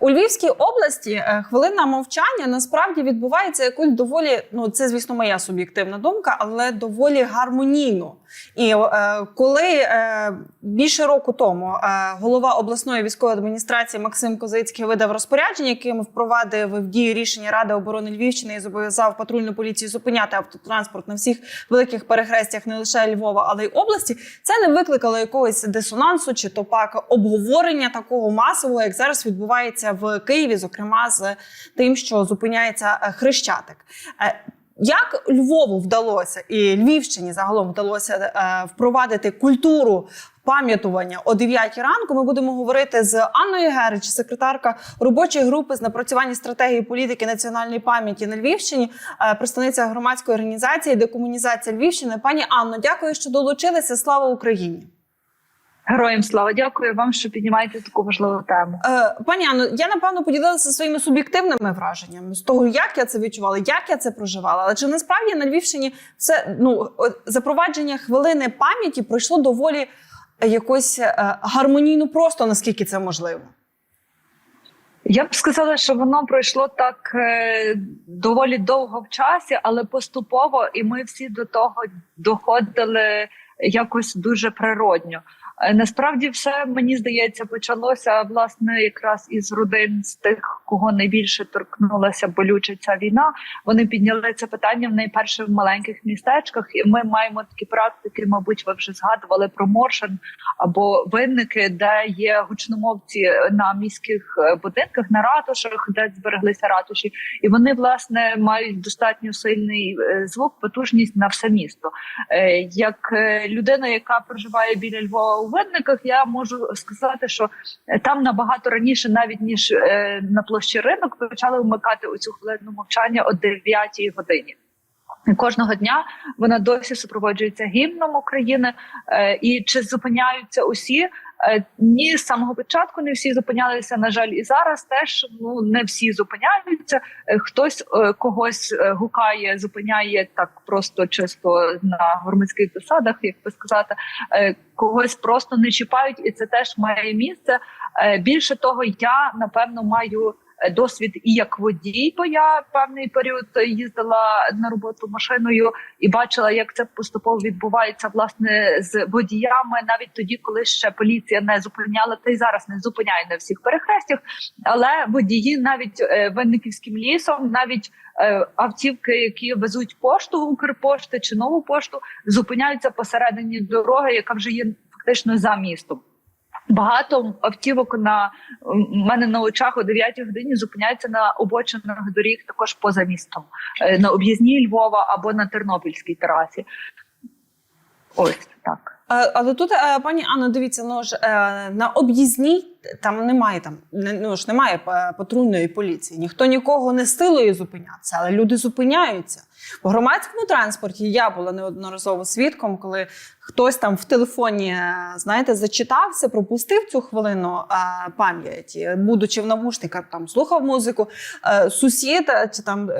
У Львівській області е, хвилина мовчання насправді відбувається якось доволі, ну це звісно моя суб'єктивна думка, але доволі гармонійно. І е, коли е, більше року тому е, голова обласної військової адміністрації Максим Козицький видав розпорядження, яким впровадив в дію рішення Ради оборони Львівщини і зобов'язав патрульну поліцію зупиняти автотранспорт на всіх великих перехрестях не лише Львова, але й області, це не викликало якогось дисонансу чи то пак обговорення такого масового, як зараз відбувається в Києві, зокрема з тим, що зупиняється е, хрещатик. Як Львову вдалося і Львівщині загалом вдалося е, впровадити культуру пам'ятування о 9 ранку? Ми будемо говорити з Анною Герич, секретарка робочої групи з напрацювання стратегії політики національної пам'яті на Львівщині, е, представниця громадської організації Декомунізація Львівщини. Пані Анно, дякую, що долучилися. Слава Україні! Героям слава дякую вам, що піднімаєте таку важливу тему. Е, Пані Анно, я напевно поділилася своїми суб'єктивними враженнями з того, як я це відчувала, як я це проживала. Але чи насправді на Львівщині все ну запровадження хвилини пам'яті пройшло доволі якось е, гармонійно, просто наскільки це можливо? Я б сказала, що воно пройшло так е, доволі довго в часі, але поступово, і ми всі до того доходили якось дуже природньо. Е, Насправді, все мені здається, почалося власне якраз із родин з тих, кого найбільше торкнулася болюча ця війна. Вони підняли це питання в найперше в маленьких містечках, і ми маємо такі практики. Мабуть, ви вже згадували про Моршин або винники, де є гучномовці на міських е, будинках, на ратушах, де збереглися ратуші, і вони власне мають достатньо сильний е, звук, потужність на все місто. Е, Як е, людина, яка проживає біля Львова у Видниках, я можу сказати, що е, там набагато раніше, навіть ніж е, на площі ринок, почали вмикати оцю хвилину мовчання о 9 годині. Кожного дня вона досі супроводжується гімном України. Е, і чи зупиняються усі? Е, ні, з самого початку не всі зупинялися. На жаль, і зараз теж ну не всі зупиняються. Е, Хтось е, когось гукає, зупиняє так просто чисто на громадських засадах, як би сказати, когось просто не чіпають, і це теж має місце. Більше того, я напевно маю досвід і як водій, бо я певний період їздила на роботу машиною і бачила, як це поступово відбувається власне з водіями, навіть тоді, коли ще поліція не зупиняла, та й зараз не зупиняє на всіх перехрестях. Але водії навіть е, винниківським лісом, навіть е, автівки, які везуть пошту Укрпошти чи нову пошту, зупиняються посередині дороги, яка вже є фактично за містом. Багато автівок на мене на очах о 9 годині зупиняються на обочинах доріг, також поза містом, е, на об'їзній Львова або на Тернопільській трасі. Ось так. Але тут, е, пані Анно, дивіться, ну ж е, на об'їзній там немає там, ну ж немає патрульної поліції. Ніхто нікого не силою зупинятися, але люди зупиняються. В громадському транспорті я була неодноразово свідком, коли хтось там в телефоні, е, знаєте, зачитався, пропустив цю хвилину е, пам'яті, будучи в навушниках, там слухав музику. Е, Сусід чи там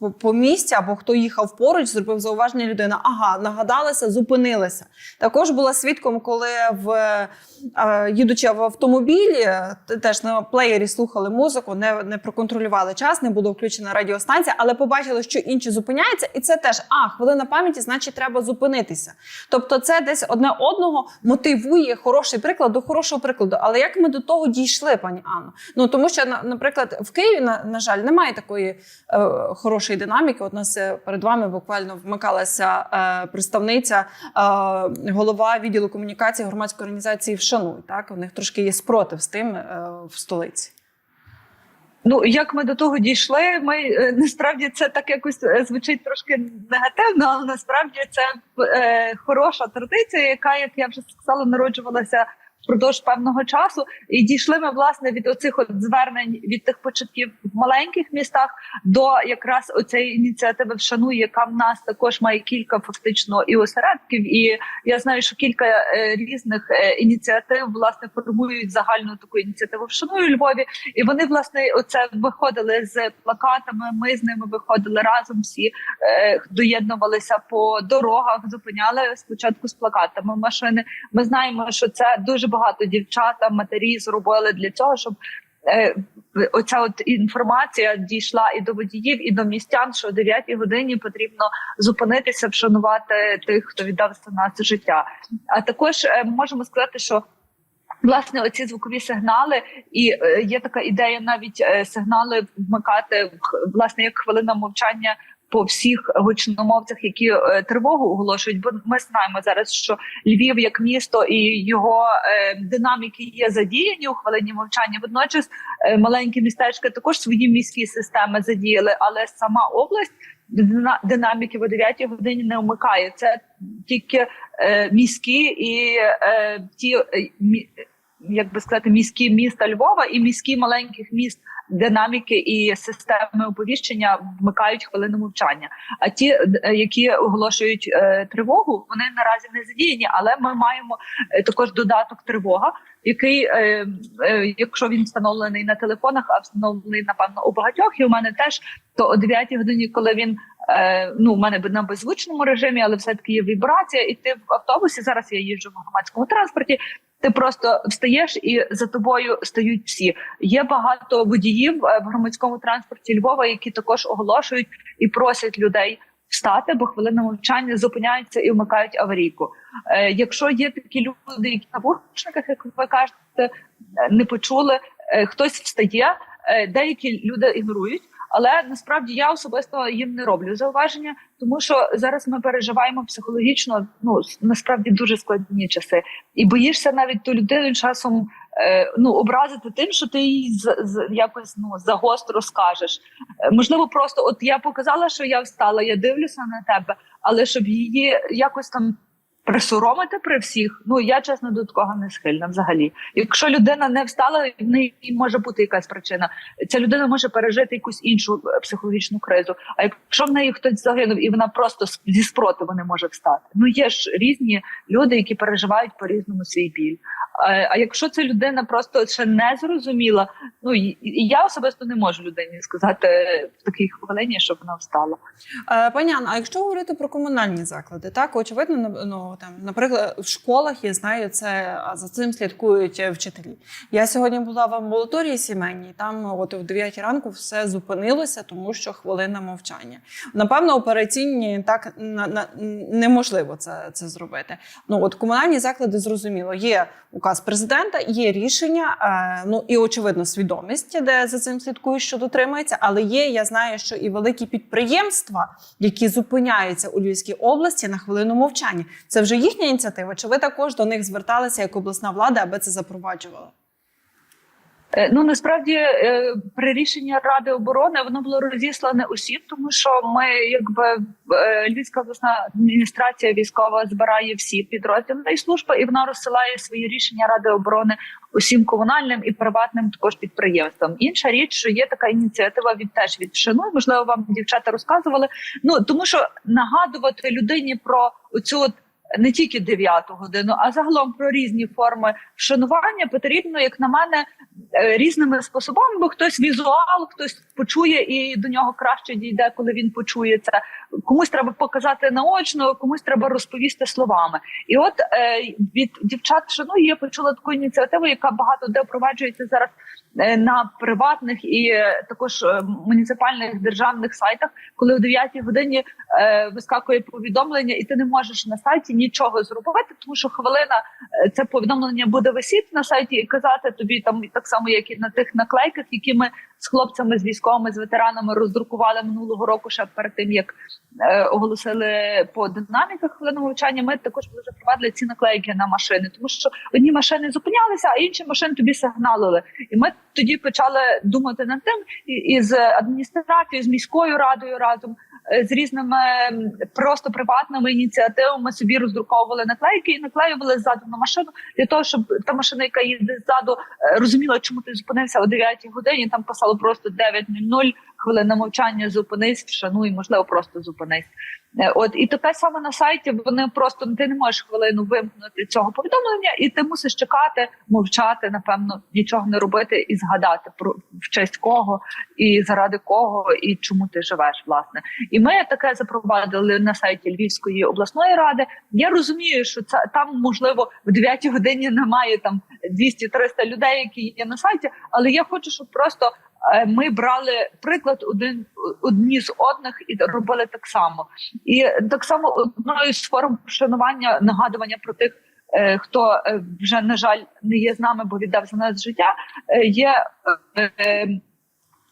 по- по, місці, або хто їхав поруч, зробив зауваження людина. Ага, нагадалася, зупинилася. Також була свідком, коли в їдучи в автомобілі, теж на плеєрі слухали музику, не, не проконтролювали час, не була включена радіостанція, але побачили, що інші зупиняються, і це теж а хвилина пам'яті, значить, треба зупинитися. Тобто, це десь одне одного мотивує хороший приклад до хорошого прикладу. Але як ми до того дійшли, пані Анно? Ну тому що наприклад, в Києві на, на жаль немає такої е, хорошої динаміки. От нас е, перед вами буквально вмикалася е, представниця, е, голова відділу комунікації громадської організації Вшануй. Так у них трошки є спротив з тим е, в столиці. Ну як ми до того дійшли? Ми е, насправді це так якось е, звучить трошки негативно, але насправді це е, хороша традиція, яка, як я вже сказала, народжувалася впродовж певного часу. І дійшли ми власне від оцих от звернень від тих початків в маленьких містах до якраз оцієї ініціативи «Вшануй», яка в нас також має кілька фактично і осередків. І я знаю, що кілька е, різних е, ініціатив власне формують загальну таку ініціативу «Вшануй» у Львові. І вони власне оце виходили з плакатами. Ми з ними виходили разом. Всі е, доєднувалися по дорогах, зупиняли спочатку з плакатами машини. Ми знаємо, що це дуже багато дівчата, матері зробили для цього, щоб. е, оця от інформація дійшла і до водіїв, і до містян, що о 9 годині потрібно зупинитися, вшанувати тих, хто віддав за нас життя. А також е, можемо сказати, що Власне, оці звукові сигнали, і е, є така ідея навіть е, сигнали вмикати власне як хвилина мовчання по всіх гучномовцях, які е, тривогу оголошують. Бо ми знаємо зараз, що Львів як місто і його е, динаміки є задіяні у хвилині мовчання. Водночас е, маленькі містечка також свої міські системи задіяли, але сама область дина- динаміки о 9 годині не вмикає. Це тільки е, міські і е, ті е, як би сказати, міські міста Львова і міські маленьких міст динаміки і системи оповіщення вмикають хвилину мовчання. А ті, е, які оголошують е, тривогу, вони наразі не задіяні, але ми маємо е, також додаток тривога, який, е, е, якщо він встановлений на телефонах, а встановлений напевно у багатьох, і у мене теж то о 9 годині, коли він е, ну у мене на беззвучному режимі, але все таки є вібрація, і ти в автобусі. Зараз я їжджу в громадському транспорті. Ти просто встаєш і за тобою стають всі. Є багато водіїв е, в громадському транспорті Львова, які також оголошують і просять людей встати, бо хвилина мовчання зупиняються і вмикають аварійку. Е, якщо є такі люди, які на вухушниках, як ви кажете, е, не почули, е, хтось встає, е, деякі люди ігнорують. Але насправді я особисто їм не роблю зауваження, тому що зараз ми переживаємо психологічно ну насправді дуже складні часи, і боїшся навіть ту людину часом е, ну образити тим, що ти їй з, з якось ну загостро скажеш. Е, можливо, просто от я показала, що я встала, я дивлюся на тебе, але щоб її якось там. Присоромити при всіх, ну я чесно до такого не схильна взагалі. Якщо людина не встала, в неї може бути якась причина. Ця людина може пережити якусь іншу е, психологічну кризу. А якщо в неї хтось загинув і вона просто зі спротиву не може встати. Ну є ж різні люди, які переживають по різному свій біль. А, якщо ця людина просто ще не зрозуміла, ну і, я особисто не можу людині сказати в такій хвилині, щоб вона встала. Е, Пані Анна, а якщо говорити про комунальні заклади, так очевидно, на- там, наприклад, в школах я знаю це, а за цим слідкують е, вчителі. Я сьогодні була в амбулаторії сімейній. Там от в 9 ранку все зупинилося, тому що хвилина мовчання. Напевно, операційні так на, на, неможливо це, це зробити. Ну от комунальні заклади зрозуміло, є указ президента, є рішення, е, ну і очевидно свідомість, де за цим слідкують, що дотримується. Але є, я знаю, що і великі підприємства, які зупиняються у Львівській області на хвилину мовчання. Це вже їхня ініціатива. Чи ви також до них зверталися як обласна влада, аби це запроваджували? Е, Ну насправді е, при рішенні ради оборони воно було розіслане усім, тому що ми, якби е, Львівська обласна адміністрація військова збирає всі підрозділи і служби, і вона розсилає свої рішення ради оборони усім комунальним і приватним також підприємствам. Інша річ, що є така ініціатива від теж від Шану, можливо, вам дівчата розказували. Ну тому що нагадувати людині про оцю от не тільки 9 годину, а загалом про різні форми вшанування потрібно, як на мене, е, різними способами, бо хтось візуал, хтось почує і до нього краще дійде, коли він почує це. Комусь треба показати наочно, комусь треба розповісти словами. І от е, від дівчат шану я почула таку ініціативу, яка багато де впроваджується зараз е, на приватних і е, також муніципальних державних сайтах, коли о 9 годині е, вискакує повідомлення, і ти не можеш на сайті нічого зробити, тому що хвилина е, це повідомлення буде висіти на сайті і казати тобі там так само, як і на тих наклейках, які ми з хлопцями, з військовими, з ветеранами роздрукували минулого року, ще перед тим як е, оголосили по динаміках хвилину мовчання. Ми також вже запровадили ці наклейки на машини, тому що одні машини зупинялися, а інші машини тобі сигналили. І ми тоді почали думати над тим і, і з адміністрацією, з міською радою разом. Е, З різними просто приватними ініціативами собі роздруковували наклейки і наклеювали ззаду на машину для того, щоб та машина, яка їде ззаду, е, розуміла, чому ти зупинився о 9 годині. Там писало просто 9.00, хвилина мовчання, зупинись, вшануй, можливо, просто зупинись. Е, От і таке саме на сайті. Вони просто ти не можеш хвилину вимкнути цього повідомлення, і ти мусиш чекати, мовчати, напевно, нічого не робити і згадати про в честь кого і заради кого, і чому ти живеш, власне. І ми таке запровадили на сайті Львівської обласної ради. Я розумію, що це там можливо в 9 годині немає там 200-300 людей, які є на сайті, але я хочу, щоб просто ми брали приклад один одні з одних і робили так само. І так само одною з форм вшанування нагадування про тих. е, Хто е, вже на жаль не є з нами, бо віддав за нас життя, е, є е, е,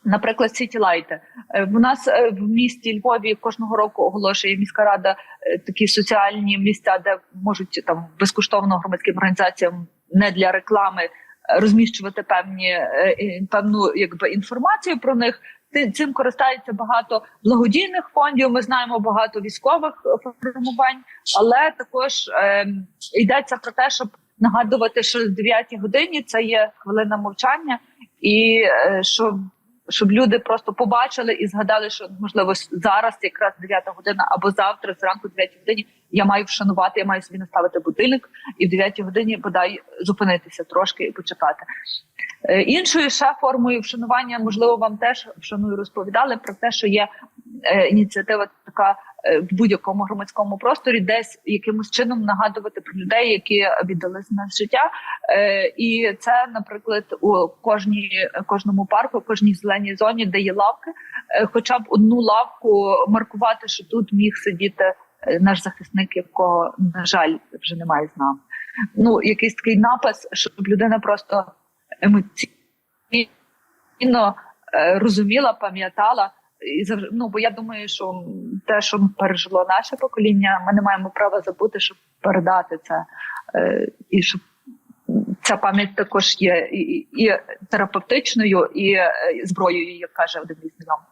наприклад, Сіті Лайти. В нас е, в місті Львові кожного року оголошує міська рада е, такі соціальні місця, де можуть там безкоштовно громадським організаціям не для реклами е, розміщувати певні е, певну якби інформацію про них. Цим користається багато благодійних фондів. Ми знаємо багато військових е, формувань, але також е, йдеться про те, щоб нагадувати, що з 9 годині це є хвилина мовчання, і е, щоб, щоб люди просто побачили і згадали, що можливо зараз якраз 9 година або завтра зранку 9 годині я маю вшанувати, я маю собі наставити будильник і в 9 годині бодай зупинитися трошки і почекати. Е, Іншою ще формою вшанування, можливо, вам теж вшаную розповідали про те, що є е, ініціатива така е, в будь-якому громадському просторі, десь якимось чином нагадувати про людей, які віддали за нас життя. І це, наприклад, у кожній кожному парку, кожній зеленій зоні, де є лавки, хоча б одну лавку маркувати, що тут міг сидіти наш захисник, якого на жаль вже немає з нами. Ну якийсь такий напис, щоб людина просто емоційно е, розуміла, пам'ятала. І ну бо я думаю, що те, що пережило наше покоління, ми не маємо права забути, щоб передати це, е, і щоб ця пам'ять також є і, і, і терапевтичною, і е, зброєю, як каже один мій знайомий.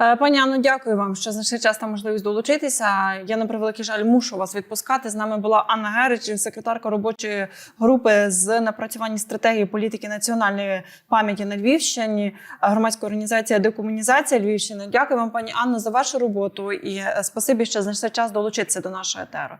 Е, Пані Анно, дякую вам, що знайшли час та можливість долучитися. Я на превеликий жаль мушу вас відпускати. З нами була Анна Герич, секретарка робочої групи з напрацювання стратегії політики національної пам'яті на Львівщині, громадська організація Декомунізація Львівщини. Дякую вам, пані Анно, за вашу роботу і е, спасибі, що знайшли час долучитися до нашого етеру.